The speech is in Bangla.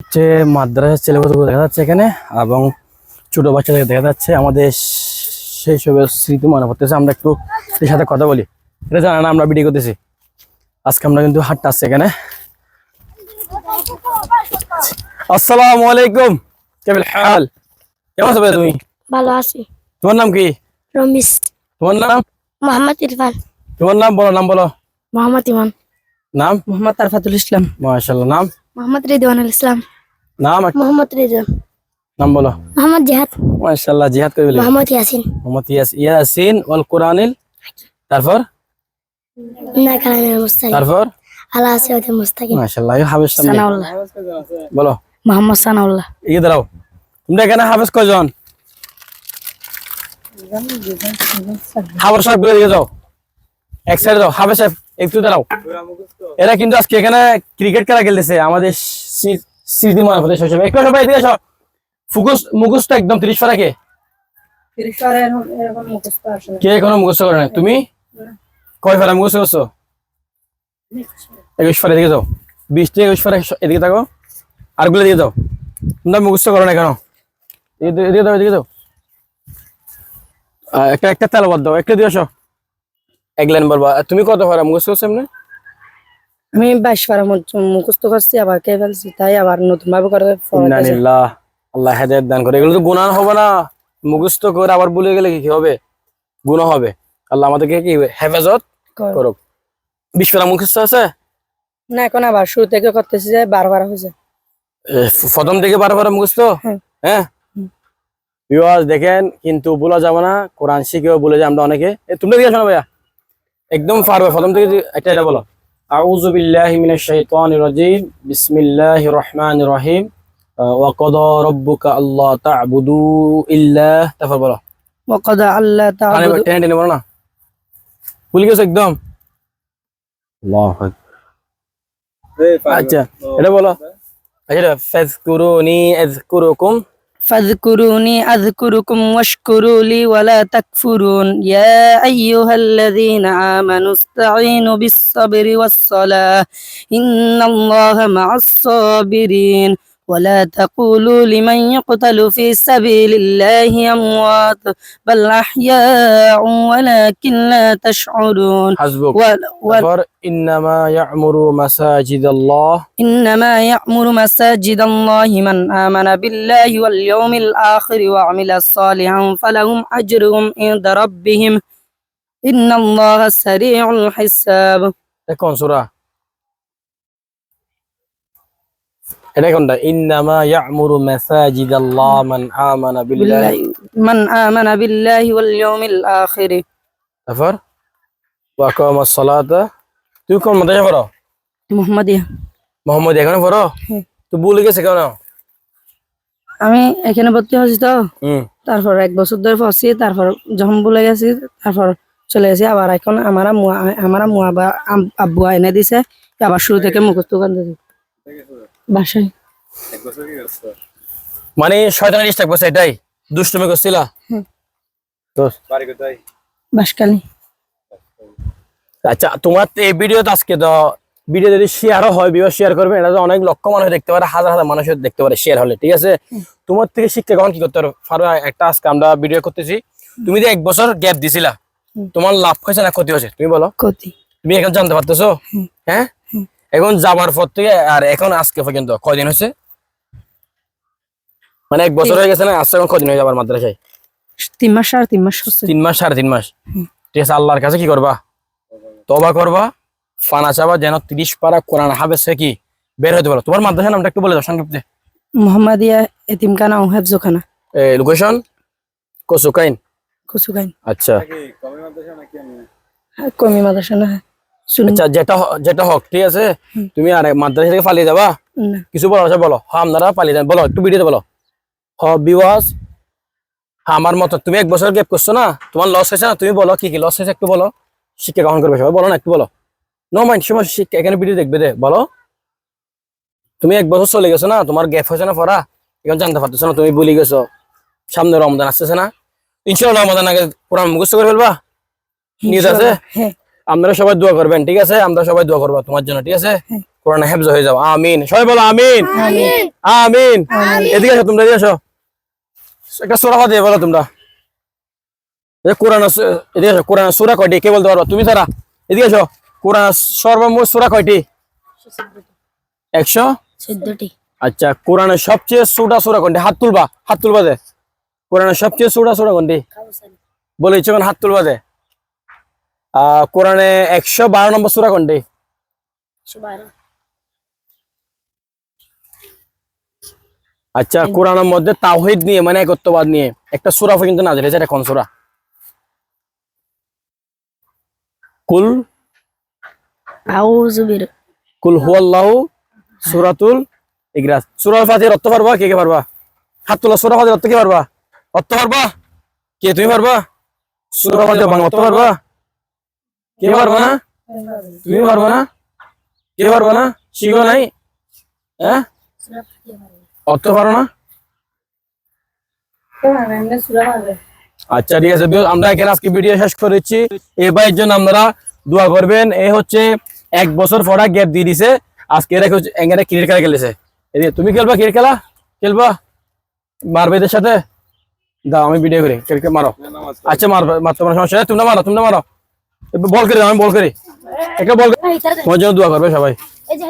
হচ্ছে মাদ্রাসার ছেলেগুলো দেখা যাচ্ছে এখানে এবং ছোট বাচ্চাদের দেখা যাচ্ছে। আমাদের সেই সবের স্মৃতি মনে পড়তেছে আমরা একটু এর সাথে কথা বলি। এটা জানা না আমরা ভিডিও করতেছি। আজকে আমরা কিন্তু হাটটা আসছি এখানে। আসসালামু আলাইকুম। কেমন হাল? কেমন আছো তুমি? ভালো আছি। তোমার নাম কি? রমিস তোমার নাম? মোহাম্মদ ইরফান। তোমার নাম বলো নাম বলো। মোহাম্মদ ইমান নাম? মোহাম্মদ আরফাতুল ইসলাম। মাশাআল্লাহ নাম? মোহাম্মদ রিদওয়ানুল ইসলাম। নাম মোহাম্মদ রিদওয়ান। নাম বলো। মোহাম্মদ জিহাদ। মাশাআল্লাহ জিহাদ করে বলি? মোহাম্মদ ইয়াসিন। মোহাম্মদ ইয়াসিন ওয়াল কোরআনিল তারপর? না কালামের মুস্তাকিম তারপর? আলা আসিয়াতে মুস্তাকিম। মাশাআল্লাহ হাফেজ সানাউল্লাহ। বলো। মোহাম্মদ সানাউল্লাহ। এগিয়ে দাঁড়াও। তোমরা এখানে হাফেজ কয়জন? হাফেজ সাহেব বলে দিয়ে যাও। এক সাইডে যাও। হাফেজ সাহেব একটু দাঁড়াও। এরা কিন্তু আজকে এখানে ক্রিকেট খেলা খেলতেছে আমাদের স্মৃ- স্মৃতি মনে হতে শৈশবে। একটু সবাই এদিকে এসো ফুকুস মুখুসটা একদম তিরিশ পারা কে? কে এখনও মুখস্থ করে না তুমি? কয় ফারা মুখস্থ করছ? একুশ ফারা এদিকে যাও। বিশ থেকে একুশ ফারা এদিকে থাকো। আরগুলো দিয়ে দাও তোমরা মুখস্থ করো না কেন এদিকে দাও এদিকে দাও একটা একটা তেলবাদ দাও। একটা দিয়ে আসো। এক লাইন বলবা। তুমি কত ফারা মুখস্থ করছ এমনি? আমি বাইশ পারা মুখস্থ করছি আবার কে ফেলছি তাই আবার নতুন ভাবে করে ইন্নালিল্লাহ আল্লাহ হেদায়েত দান করে। এগুলো তো গুনাহ হবে না। মুখস্থ করে আবার ভুলে গেলে কি হবে? গুনাহ হবে। আল্লাহ আমাদেরকে কি হেফাজত কর। করুক। বিশ ফারা মুখস্থ আছে? না এখন আবার শুরু থেকে করতেছি যে বারবার হয়েছে। প্রথম থেকে বারো বারো মুখস্থ? হ্যাঁ। হ্যাঁ? দেখেন কিন্তু বলা যাবে না। কোরআন শিখেও বলে যায় আমরা অনেকে। এ, তোমরা দিয়ে শোনো ভাইয়া? একদম পারবে প্রথম থেকে একটা এটা বলো। আউযু বিল্লাহি মিনাশ শাইতানির রাজিম। বিসমিল্লাহির রহমানির রহিম। ওয়া কাদা রাব্বুকা আল্লাহ তা'বুদু ইল্লা। তারপর বলো। ওয়াকাদ আল্লাহ কানে তাআবুদু টেনে টেনে বলো না। ভুলে গেছো একদম। আল্লাহু আকবার। আচ্ছা এটা বলো। আচ্ছা এটা ফাযকুরুনি আযকুরুকুম। فاذكروني أذكركم واشكروا لي ولا تكفرون. يا أيها الذين آمنوا استعينوا بالصبر والصلاة. إن الله مع الصابرين. ولا تقولوا لمن يقتل في سبيل الله أموات بل أحياء ولكن لا تشعرون. حسبك. ولا إنما يعمر مساجد الله. إنما يعمر مساجد الله من آمن بالله واليوم الآخر وعمل صالحا فلهم أجرهم عند ربهم. إن الله سريع الحساب. تكون سورة এটা কোনটা? ইন্নামা ইয়ামুরু মাসাজিদাল্লাহ মান আমানা বিল্লাহি। মান আমানা বিল্লাহি ওয়াল ইয়াউমিল আখির। তারপর? ওয়া কামাস সালাতা। তুই কোন মাদ্রাসা পড়ো? হ্যাঁ। আমি এখানে ভর্তি হয়েছি তো। তারপর এক বছর ধরে পড়ছি তারপর যখন ভুলে গেছি তারপর চলে গেছি। আবার এখন আমারা আমারা আব্বু এনে দিছে। আবার শুরু থেকে মুখস্থ কান্দি বাসায়। মানে শয়তানের ডিস্টার্ব করছে এটাই দুষ্টুমি করছিলা? বাসকালী আচ্ছা তোমার এই ভিডিও তো আজকে তো ভিডিও যদি শেয়ারও হয় ভিডিও শেয়ার করবে এটা তো অনেক লক্ষ মানুষ দেখতে পারে হাজার হাজার মানুষ দেখতে পারে শেয়ার হলে ঠিক আছে? তোমার থেকে শিক্ষা গ্রহণ কি করতে পারো একটা আজকে আমরা ভিডিও করতেছি। তুমি যে এক বছর গ্যাপ দিছিলা তোমার লাভ হয়েছে না ক্ষতি হয়েছে? তুমি বলো। ক্ষতি। তুমি এখন জানতে পারতেছো? হ্যাঁ। এখন যাবার পর থেকে আর এখন আজকে পর্যন্ত কয়দিন হয়েছে? মানে এক বছর হয়ে গেছে না? আজকে এখন কদিন হয়ে যাবার মাদ্রাসায়? তিন মাস আর তিন মাস তিন মাস সাড়ে তিন মাস। ঠিক আছে আল্লাহর কাছে কি করবা? তবা করবা ফানা চাবা যেন তিরিশ পারা কোরআন হাফেজ সে কি বের হতে পারো। তোমার মাদ্রাসার নামটা একটু বলে দাও সংক্ষিপ্তে মোহাম্মদিয়া এতিমখানা ও হেফজোখানা। লোকেশন কসুকাইন কচুগাইন আচ্ছা। কমি মাদ্রাসা না শুনুন আচ্ছা যেটা যেটা হোক ঠিক আছে? তুমি আর মাদ্রাসা থেকে পালিয়ে যাবা? কিছু বলো আচ্ছা বলো। হ্যাঁ আপনারা পালিয়ে যান। বলো একটু ভিডিওতে বলো। হ বিওয়াজ আমার মতো। তুমি এক বছর গ্যাপ করছ না? তোমার লস হয়েছে না? তুমি বলো কি কি লস হয়েছে একটু বলো। শিক্ষা গ্রহণ করবে সবাই। বলো না একটু বলো। নো মাইন্ড সময় শিক্ষা এখানে ভিডিও দেখবে দে বলো। তুমি এক বছর চলে গেছো না? তোমার গ্যাপ হয়েছে না পড়া? এখন জানতে পারতেছো না তুমি ভুলে গেছো। সামনে রমজান আসতেছে না? ইনশাল্লাহ রমজান আগে কোরআন মুখস্থ করে ফেলবা। নিয়ত আছে? আপনারা সবাই দোয়া করবেন ঠিক আছে? আমরা সবাই দোয়া করব তোমার জন্য ঠিক আছে? হ্যাঁ। কোরআন হেফজ হয়ে যাও। আমিন। সবাই বলো আমিন। আমিন। এদিকে আসো তোমরা এদিকে আসো। একটা সুরা দিয়ে বলো তোমরা। কোরআন সু- এদিকে আসো কোরআন সুরা কয়টি? কে বলতে পারো তুমি তারা এদিকে আসো। কোরআন সর্বমোট সুরা কয়টি? একশো? আচ্ছা কোরআনের সবচেয়ে সুটা সুরা কোনটি? হাত তুলবা হাত তুলবা দে। কোরআনের সবচেয়ে সুটা সুরা কোনটি? বলে ইচ্ছে হাত তুলবা দে। কোরআনে একশো বারো নম্বর সুরা কোনটি? আচ্ছা কোরআনের মধ্যে তাওহিদ নিয়ে মানে একত্ববাদ নিয়ে একটা সুরা কিন্তু না দিলে এটা কোন সুরা? কুল কুল হুয়াল্লাহু সূরাতুল ইগরাস সূরা ফাতিহার অর্থ পারবা? কে কে পারবা? হাত তোলা সূরা ফাতিহার অর্থ কে পারবা? অর্থ পারবা? কে তুমি পারবা? সূরা ফাতিহার বাংলা অর্থ পারবা? কে পারবা না? তুমি পারবা না? কে পারবা না? শিখো নাই? হ্যাঁ? অর্থ পারো না? আচ্ছা ঠিক আছে। আমরা এখানে আজকে ভিডিও শেষ করেছি ভাইয়ের জন্য আপনারা দোয়া করবেন। এ হচ্ছে এক বছর পড়া গ্যাপ দিয়ে দিছে। আজকে এরা এখানে ক্রিকেট খেলা খেলেছে। এদিকে তুমি খেলবা ক্রিকেট খেলা? খেলবা? মারবে এদের সাথে? দাও আমি ভিডিও করি। ক্রিকেট মারো। আচ্ছা মারবে। মারতে কোনো সমস্যা তোমরা মারো তোমরা মারো। এবার বল করে আমি বল করে। একটা বল তোমার জন্য দোয়া করবে সবাই।